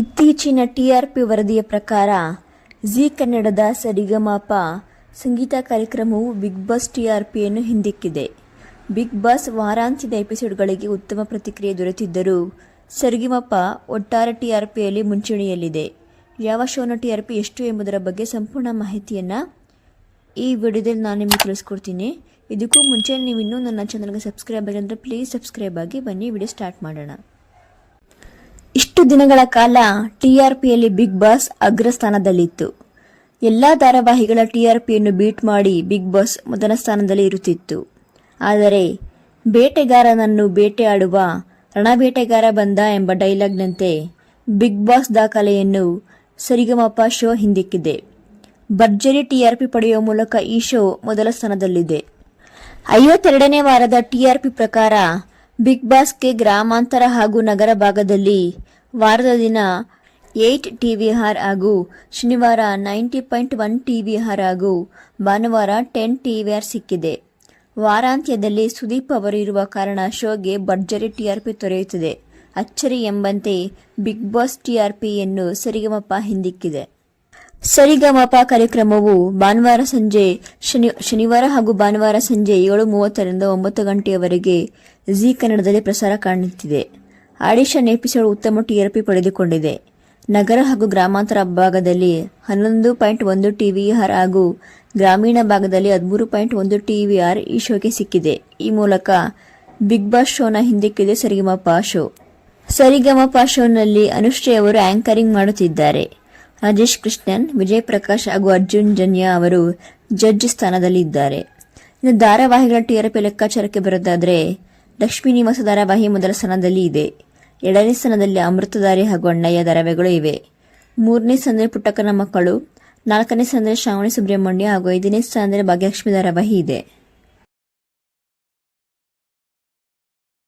ಇತ್ತೀಚಿನ T R P ವರದಿಯ ಪ್ರಕಾರ, ಜಿ ಕನ್ನಡದ ಸರಿಗಮಪ ಸಂಗೀತ ಕಾರ್ಯಕ್ರಮವು ಬಿಗ್ ಬಾಸ್ ಟಿ ಆರ್ ಪಿಯನ್ನು ಹಿಂದಿಕ್ಕಿದೆ. ಬಿಗ್ ಬಾಸ್ ವಾರಾಂತ್ಯದ ಎಪಿಸೋಡ್ಗಳಿಗೆ ಉತ್ತಮ ಪ್ರತಿಕ್ರಿಯೆ ದೊರೆತಿದ್ದರೂ, ಸರಿಗಮಪ ಒಟ್ಟಾರೆ ಟಿ ಆರ್ ಪಿಯಲ್ಲಿ ಮುಂಚೂಣಿಯಲ್ಲಿದೆ. ಯಾವ ಶೋನ ಟಿ ಆರ್ ಪಿ ಎಷ್ಟು ಎಂಬುದರ ಬಗ್ಗೆ ಸಂಪೂರ್ಣ ಮಾಹಿತಿಯನ್ನು ಈ ವಿಡಿಯೋದಲ್ಲಿ ನಾನು ನಿಮಗೆ ತಿಳಿಸ್ಕೊಡ್ತೀನಿ. ಇದಕ್ಕೂ ಮುಂಚೆ ನೀವು ಇನ್ನೂ ನನ್ನ ಚಾನಲ್ಗೆ ಸಬ್ಸ್ಕ್ರೈಬ್ ಆಗಿದ್ದರೆ ಅಂದರೆ ಪ್ಲೀಸ್ ಸಬ್ಸ್ಕ್ರೈಬ್ ಆಗಿ ಬನ್ನಿ. ವಿಡಿಯೋ ಸ್ಟಾರ್ಟ್ ಮಾಡೋಣ. ಇಷ್ಟು ದಿನಗಳ ಕಾಲ ಟಿಆರ್ಪಿಯಲ್ಲಿ ಬಿಗ್ ಬಾಸ್ ಅಗ್ರಸ್ಥಾನದಲ್ಲಿತ್ತು. ಎಲ್ಲ ಧಾರಾವಾಹಿಗಳ ಟಿಆರ್ಪಿಯನ್ನು ಬೀಟ್ ಮಾಡಿ ಬಿಗ್ ಬಾಸ್ ಮೊದಲ ಸ್ಥಾನದಲ್ಲಿ ಇರುತ್ತಿತ್ತು. ಆದರೆ, ಬೇಟೆಗಾರನನ್ನು ಬೇಟೆಯಾಡುವ ರಣಬೇಟೆಗಾರ ಬಂದ ಎಂಬ ಡೈಲಾಗ್ನಂತೆ ಬಿಗ್ ಬಾಸ್ ದಾಖಲೆಯನ್ನು ಸರಿಗಮಪ ಶೋ ಹಿಂದಿಕ್ಕಿದೆ. ಭರ್ಜರಿ ಟಿಆರ್ಪಿ ಪಡೆಯುವ ಮೂಲಕ ಈ ಶೋ ಮೊದಲ ಸ್ಥಾನದಲ್ಲಿದೆ. ಐವತ್ತೆರಡನೇ ವಾರದ ಟಿಆರ್ಪಿ ಪ್ರಕಾರ ಬಿಗ್ ಬಾಸ್ಗೆ ಗ್ರಾಮಾಂತರ ಹಾಗೂ ನಗರ ಭಾಗದಲ್ಲಿ ವಾರದ ದಿನ ಏಯ್ಟ್ ಹಾರ್ ಹಾಗೂ ಶನಿವಾರ ninety point one T V R ಹಾಗೂ ಭಾನುವಾರ ಟೆನ್ ಟಿ ವಿ ಆರ್ ಸಿಕ್ಕಿದೆ. ವಾರಾಂತ್ಯದಲ್ಲಿ ಸುದೀಪ್ ಅವರು ಇರುವ ಕಾರಣ ಶೋಗೆ ಭರ್ಜರಿ ಟಿ ಆರ್ ಪಿ ದೊರೆಯುತ್ತದೆ. ಅಚ್ಚರಿ ಎಂಬಂತೆ ಬಿಗ್ ಬಾಸ್ ಟಿ ಆರ್ ಪಿಯನ್ನು ಸರಿಗಮಪ ಹಿಂದಿಕ್ಕಿದೆ. ಸರಿಗಮಪ ಕಾರ್ಯಕ್ರಮವು ಭಾನುವಾರ ಸಂಜೆ, ಶನಿ, ಶನಿವಾರ ಹಾಗೂ ಭಾನುವಾರ ಸಂಜೆ ಏಳು ಮೂವತ್ತರಿಂದ ಒಂಬತ್ತು ಗಂಟೆಯವರೆಗೆ ಜೀ ಕನ್ನಡದಲ್ಲಿ ಪ್ರಸಾರ ಕಾಣುತ್ತಿದೆ. ಆಡಿಷನ್ ಎಪಿಸೋಡ್ ಉತ್ತಮ ಟಿಆರ್ಪಿ ಪಡೆದುಕೊಂಡಿದೆ. ನಗರ ಹಾಗೂ ಗ್ರಾಮಾಂತರ ಭಾಗದಲ್ಲಿ ಹನ್ನೊಂದು ಪಾಯಿಂಟ್ ಒಂದು ಟಿವಿಆರ್ ಹಾಗೂ ಗ್ರಾಮೀಣ ಭಾಗದಲ್ಲಿ ಹದಿಮೂರು ಪಾಯಿಂಟ್ ಒಂದು ಟಿವಿಆರ್ ಈ ಶೋಗೆ ಸಿಕ್ಕಿದೆ. ಈ ಮೂಲಕ ಬಿಗ್ ಬಾಸ್ ಶೋನ ಹಿಂದಿಕ್ಕಿದೆ ಸರಿಗಮಪ ಶೋ. ಸರಿಗಮಪ ಶೋನಲ್ಲಿ ಅನುಶ್ರೀ ಅವರು ಆಂಕರಿಂಗ್ ಮಾಡುತ್ತಿದ್ದಾರೆ. ರಾಜೇಶ್ ಕೃಷ್ಣನ್ ವಿಜಯ್ ಪ್ರಕಾಶ್ ಹಾಗೂ ಅರ್ಜುನ್ ಜನ್ಯಾ ಅವರು ಜಡ್ಜ್ ಸ್ಥಾನದಲ್ಲಿದ್ದಾರೆ. ಇನ್ನು ಧಾರಾವಾಹಿಗಳ ಟಿಆರ್ಪಿ ಲೆಕ್ಕಾಚಾರಕ್ಕೆ ಬರೋದಾದರೆ ಲಕ್ಷ್ಮೀ ನಿವಾಸ ಧಾರಾವಾಹಿ ಮೊದಲ ಸ್ಥಾನದಲ್ಲಿ ಇದೆ. ಎರಡನೇ ಸ್ಥಾನದಲ್ಲಿ ಅಮೃತಧಾರಿ ಹಾಗೂ ಅಣ್ಣಯ್ಯ ದರವೆಗಳು ಇವೆ. ಮೂರನೇ ಸ್ಥಾನದಲ್ಲಿ ಪುಟ್ಟಕ್ಕನ ಮಕ್ಕಳು, ನಾಲ್ಕನೇ ಸ್ಥಾನದಲ್ಲಿ ಶ್ರಾವಣಿ ಸುಬ್ರಹ್ಮಣ್ಯ ಹಾಗೂ ಐದನೇ ಸ್ಥಾನದಲ್ಲಿ ಭಾಗ್ಯಲಕ್ಷ್ಮಿ ಧಾರಾವಾಹಿ ಇದೆ.